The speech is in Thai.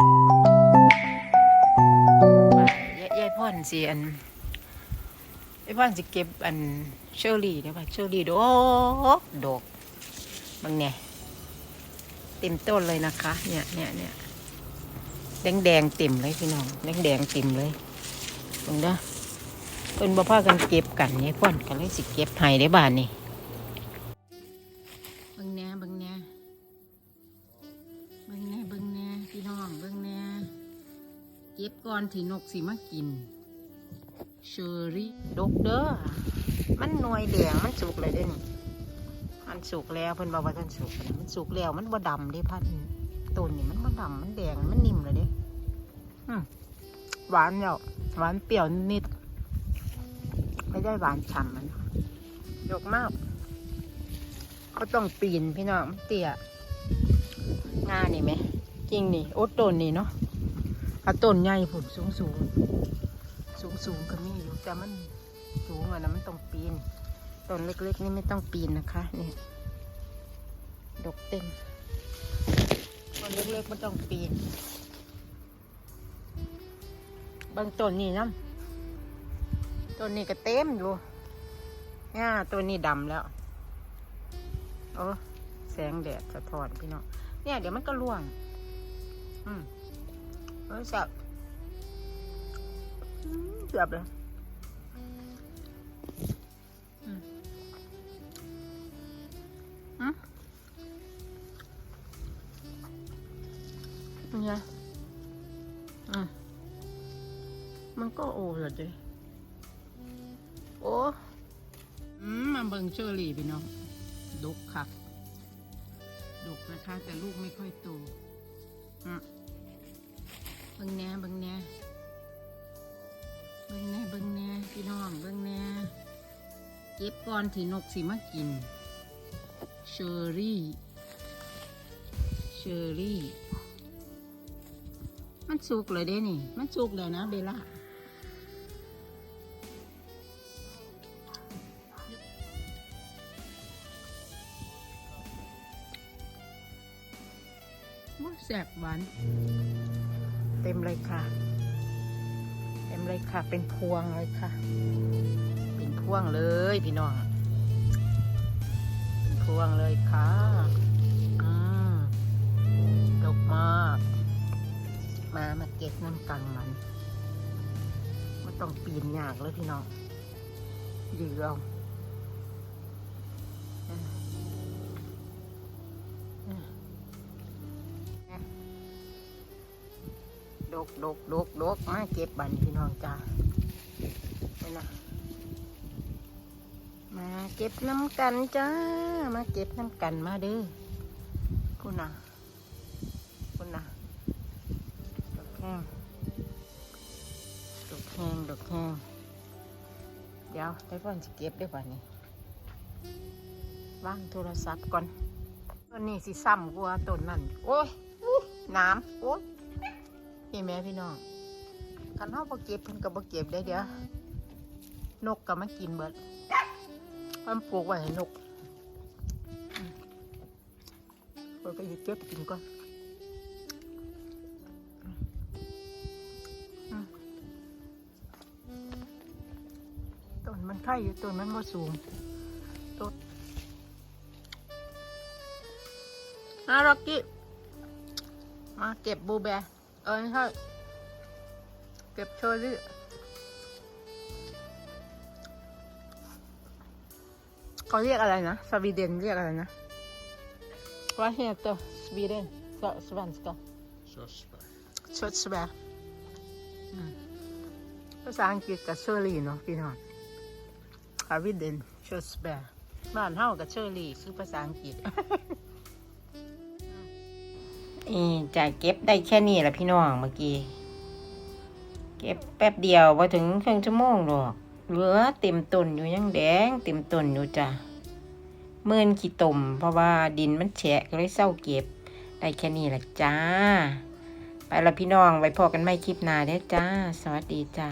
ยายพ่อนสิอันยายพ่อนสิเก็บอันเชอรี่เดี๋ยวว่าเชอรี่ดอกดอกบางเนี่ยเต็มต้นเลยนะคะ เนี่ยเนี่ยเนี่ยแดงแดงๆเต็มเลยพี่น้องแดงแดงๆเต็มเลยเบิ่งเด้อเพิ่นบ่พากันเก็บกันยายพ่อนก็เลยสิเก็บให้ได้บ้านนี่ เก็บก่อนที่นกสิมากิน เชอรี่ดกเด้อ มันหน่วยแดงมันสุกเลยเด้นี่มันสุกแล้วเพิ่นบอกว่าท่านสุกแล้วมันสุกแล้วมันบ่ดำเด้พันต้นนี่มันบ่ดำมันแดงมันนิ่มเลยเด้อืมหวานแล้วหวานเปรี้ยวนิด ไม่ได้หวานฉ่ำมันดกมากก็ต้องปีนพี่น้องมันเตี้ยงานี่ไหมจริงนี่โอ้ต้นนี่เนาะ ถ้าต้นใหญ่ผุนสูงสูงสูงสูงก็มีอยู่แต่มันสูงอะนะมันต้องปีนต้นเล็กๆนี่ไม่ต้องปีนนะคะเนี่ยดกเต็มต้นเล็กๆไม่ต้องปีน บางต้นนี่นะต้นนี้ก็เต็มอยู่เนี่ยต้นนี้ดำแล้วโอ้แสงแดดสะท้อนพี่น้องเนี่ยเดี๋ยวมันก็ร่วง อืม เออแซ่บแซ่บเลยอืมอืมเป็นไงอืมมันก็โอ้ละเด้โอ้อืมมาเบิ่งเชอรี่พี่น้องดกคักดกนะคะ แต่ลูกไม่ค่อยโต ก็บก่อนที่นกสิมากิน เชอรี่ เชอรี่ มันสุกเลยเด้นี่ มันสุกแล้วนะเบลล่าโอ้แสบหวาน เต็มเลยค่ะ เต็มเลยค่ะ เป็นพวงเลยค่ะ พวงเลยพี่น้องเป็นพวงเลยค่ะอืมดกมาก มามาเก็บน้ำกันมันไม่ต้องปีนยากเลยพี่น้องยือเอาอือืมดกดกดกดกมาเก็บบันพี่น้องจ้านี่นะ มาเก็บน้ำกันจ้า มาเก็บน้ำกันมาเด้อคุณน่ะคุณน่ะดอกแห้งดอกแห้งดอกแห้งเดี๋ยวได้พ่อนจะเก็บได้ป่ะนี่วางโทรศัพท์ก่อนต้นนี้สิซ้ำกว่าต้นนั่นโอ้ยอุ๊ยน้ำโอ้ยพี่แม่พี่น้องคันเฮาบ่เก็บเพิ่นก็บ่เก็บได้เดี๋ยวนกก็มากินเบิด เพิ่นปลูกไว้ให้นกอืมเพิ่นก็สิเก็บกินก่อนต้นมันไข่อยู่ต้นมันบ่สูงต้นอาร็อกกี้มาเก็บบูแบร์เออใช่เก็บเชอรี่ เขาเรียกอะไรนะ สวีเดนเรียกอะไรนะว่าเฮียตัวสวีเดนสสเวนสกา Körsbär. ชดสแบภาษาอังกฤษกับเชอรี่เนาะพี่น้องสวีเดนชดสแบบ้านเฮากับเชอรี่คือภาษาอังกฤษอีจะเก็บได้แค่นี้แหละพี่น้องเมื่อกี้ เก็บแป๊บเดียวพอถึงครึ่งชั่วโมงหรอก เหลือเต็มต้นอยู่ยังแดงเต็มต้นอยู่จ้ะเมื่อนขี้ตมเพราะว่าดินมันแฉะก็เลยเศร้าเก็บ ได้แค่นี้แหละจ้า ไปละพี่น้องไว้พอกันไม่คลิปหน้าเด้อจ้า สวัสดีจ้า